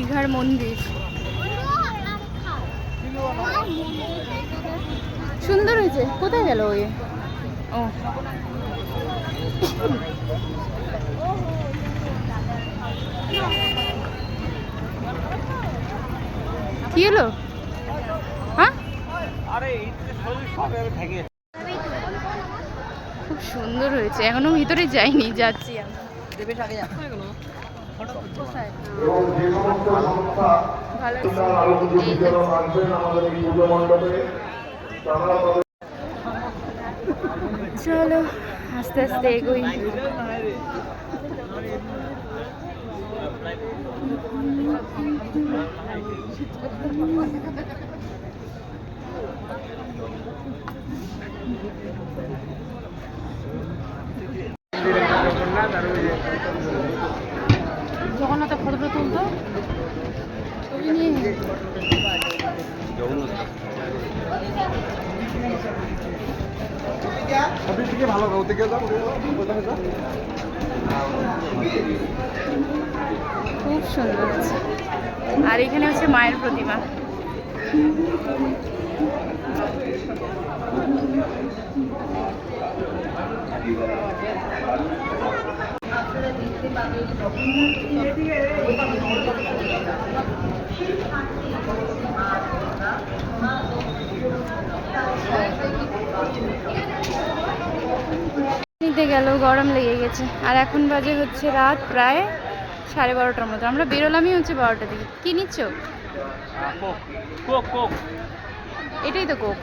দীঘার মন্দির। সুন্দর হয়েছে। কোথায় গেল ওই? ও। কি হলো? হ্যাঁ? খুব সুন্দর হয়েছে। এখনও ভিতরে যাইনি যাচ্ছি আমি। কোথায়? ভালো হয়েছে। এই যাচ্ছি। চলো আস্তে আস্তে এগোই জগন্নাথের ফটোটা তুলতো ছবি নিয়ে থেকে ভালো যাও খুব সুন্দর আর এখানে হচ্ছে মায়ের প্রতিমা। নিতে গেল গরম লেগে গেছে। আর এখন বাজে হচ্ছে রাত প্রায় সাড়ে বারোটার মতো। আমরা বেরোলামই হচ্ছে বারোটার দিকে। কি নিচ্ছ? এটাই তো কোক।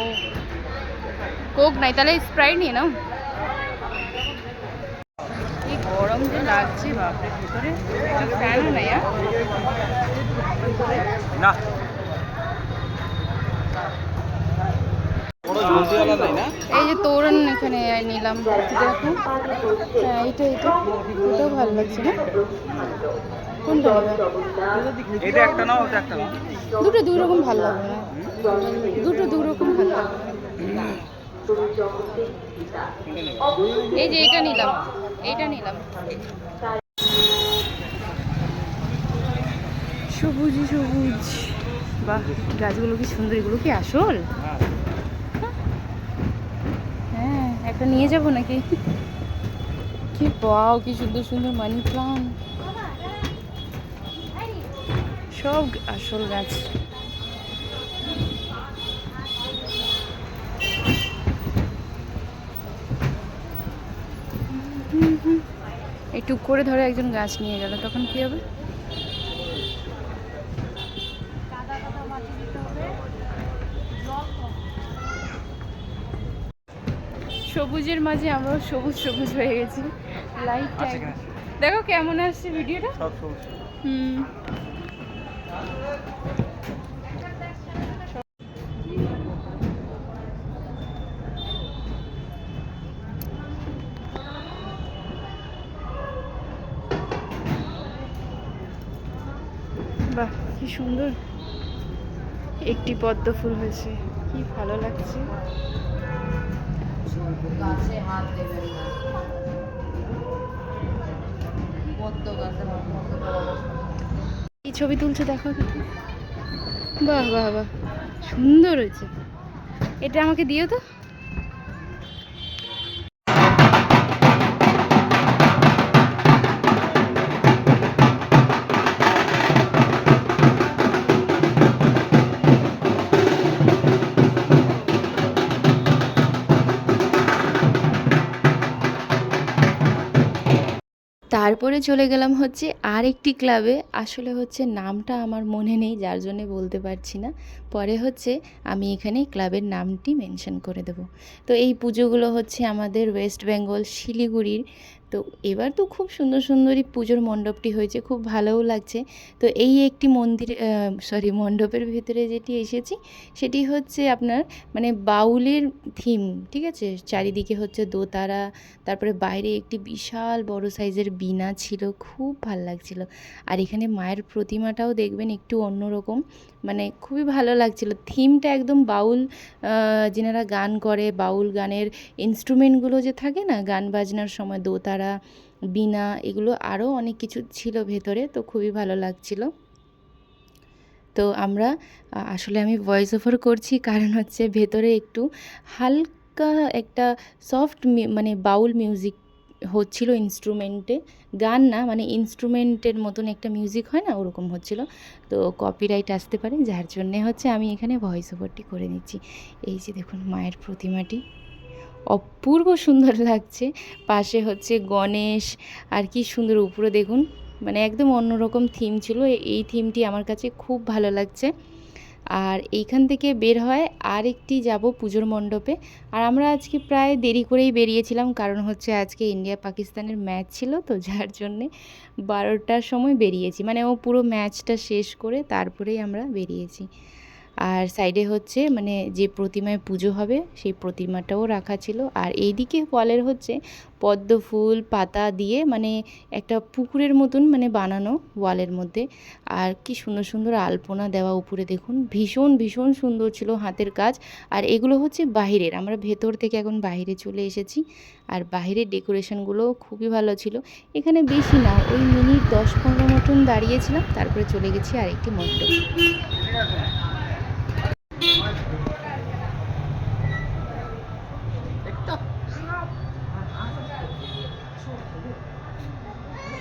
ও। কোক নাই, তাহলে স্প্রাইট নিয়ে নাও। গরম যে লাগছে, বাপরে, ভিতরে। ফ্যানও নাই না বড় জলদিওয়ালা নাই না এই যে তোরণ এখানে নিলাম দেখো। হ্যাঁ এইটা এইটা। এটাও ভালো লাগছে না? কোনটা এটা একটা নাও ওটা একটা নাও। দুটো দুই রকম ভালো লাগবে না? দুটো দু রকম ভালো লাগবে। এই যে এটা নিলাম এইটা নিলাম। সবুজই সবুজ। বাহ গাছগুলো কি সুন্দর এগুলো কি আসল হ্যাঁ একটা নিয়ে যাব নাকি? কি পাও কি সুন্দর সুন্দর মানি প্লান্ট সব আসল গাছ। একটু করে ধরে একজন গাছ নিয়ে গেল তখন কি হবে? সবুজের মাঝে আমরাও সবুজ সবুজ হয়ে গেছি। লাইটটা আছে দেখো কেমন আসছে ভিডিওটা? সব সবুজ। হুম। বাহ কি সুন্দর। একটি পদ্ম ফুল হয়েছে। কি ভালো লাগছে। গাছে হাত দেবেন না। এই ছবি তুলছে দেখো বাহ বাহ বাহ। সুন্দর হয়েছে। এটা আমাকে দিও তো? তারপরে চলে গেলাম হচ্ছে আর একটি ক্লাবে। আসলে হচ্ছে নামটা আমার মনে নেই, যার জন্যে বলতে পারছি না। পরে হচ্ছে আমি এখানে ক্লাবের নামটি মেনশন করে দেব। তো এই পুজোগুলো হচ্ছে আমাদের ওয়েস্ট বেঙ্গল শিলিগুড়ির তো এবার তো খুব সুন্দর সুন্দরই পুজোর মণ্ডপটি হয়েছে, খুব ভালোও লাগছে। তো এই একটি মন্দির সরি মণ্ডপের ভিতরে যেটি এসেছি, সেটি হচ্ছে আপনার মানে বাউলের থিম ঠিক আছে? চারিদিকে হচ্ছে দোতারা, তারপরে বাইরে একটি বিশাল বড় সাইজের বীণা ছিল, খুব ভালো লাগছিল। আর এখানে মায়ের প্রতিমাটাও দেখবেন একটু অন্যরকম মানে খুবই ভালো লাগছিল। থিমটা একদম বাউল যেনারা গান করে, বাউল গানের ইনস্ট্রুমেন্টগুলো যে থাকে না, গান বাজনার সময় দোতারা বীণা এগুলো আরও অনেক কিছু ছিল ভেতরে, তো খুবই ভালো লাগছিল। তো আমরা, আসলে আমি ভয়েস ওভার করছি কারণ হচ্ছে ভেতরে একটু হালকা একটা সফট মানে বাউল মিউজিক হচ্ছিল ইনস্ট্রুমেন্টে গান না মানে ইনস্ট্রুমেন্টের মতন একটা মিউজিক হয় না, ওরকম হচ্ছিল। তো কপিরাইট আসতে পারে, যার জন্যে হচ্ছে আমি এখানে ভয়েস ওভারটি করে নিচ্ছি। এই যে দেখুন, মায়ের প্রতিমাটি। অপূর্ব সুন্দর লাগছে। পাশে হচ্ছে গণেশ, আর কি সুন্দর উপরে দেখুন মানে একদম অন্যরকম থিম ছিল। এই থিমটি আমার কাছে খুব ভালো লাগছে। আর এইখান থেকে বের হয় আর একটি যাব পুজোর মণ্ডপে। আর আমরা আজকে প্রায় দেরি করেই বেরিয়েছিলাম, কারণ হচ্ছে আজকে ইন্ডিয়া পাকিস্তানের ম্যাচ ছিল, তো যার জন্যে বারোটার সময় বেরিয়েছি। মানে ও পুরো ম্যাচটা শেষ করে তারপরেই আমরা বেরিয়েছি। আর সাইডে হচ্ছে মানে যে প্রতিমায় পুজো হবে, সেই প্রতিমাটাও রাখা ছিল। আর এইদিকে ফলের হচ্ছে পদ্ম ফুল, পাতা দিয়ে মানে একটা পুকুরের মতন মানে বানানো ওয়ালের মধ্যে। আর কি সুন্দর সুন্দর আলপনা দেওয়া উপরে দেখুন, ভীষণ ভীষণ সুন্দর ছিল হাতের কাজ। আর এগুলো হচ্ছে বাহিরের, আমরা ভেতর থেকে এখন বাইরে চলে এসেছি। আর বাইরের ডেকোরেশনগুলো খুবই ভালো ছিল। এখানে বেশি না, ওই মিনিট দশ পনেরো মতন দাঁড়িয়েছিলাম, তারপরে চলে গেছি আরেকটি মণ্ডপ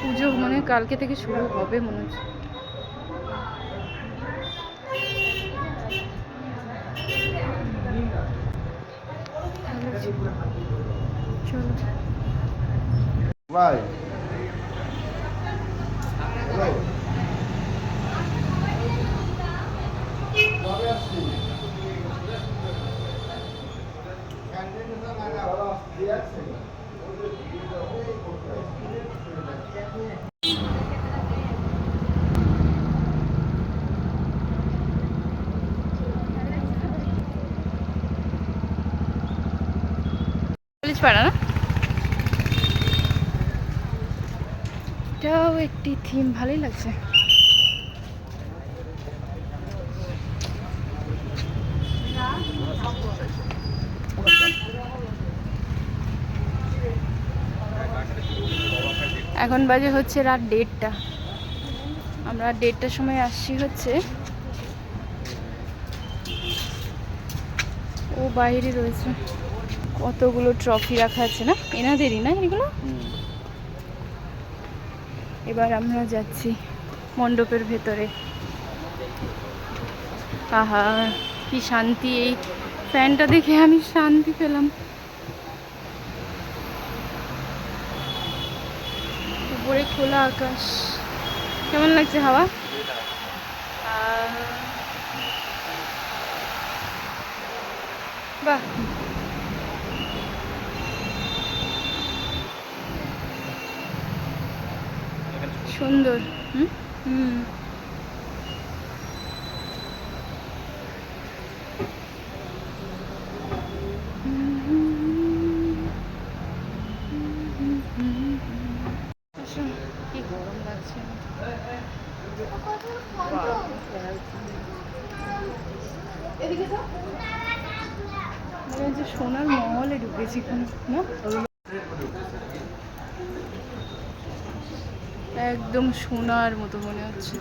পুজো মানে কালকে থেকে শুরু হবে মনে হচ্ছে। চলো পাড়া না? এটাও একটি থিম ভালোই লাগছে। এখন বাজে হচ্ছে রাত দেড়টা। আমরা দেড়টার সময় আসছি হচ্ছে। ও বাইরে রয়েছে। কতগুলো ট্রফি রাখা আছে না? এনাদেরই না এগুলো? এবার আমরা যাচ্ছি মণ্ডপের ভেতরে। আহা, কি শান্তি এই ফ্যানটা দেখে আমি শান্তি পেলাম। উপরে খোলা আকাশ। কেমন লাগছে হাওয়া? বাহ। সুন্দর। হুম? হুম। সোনার মহলে ঢুকেছি না? একদম সোনার মতো মনে হচ্ছে।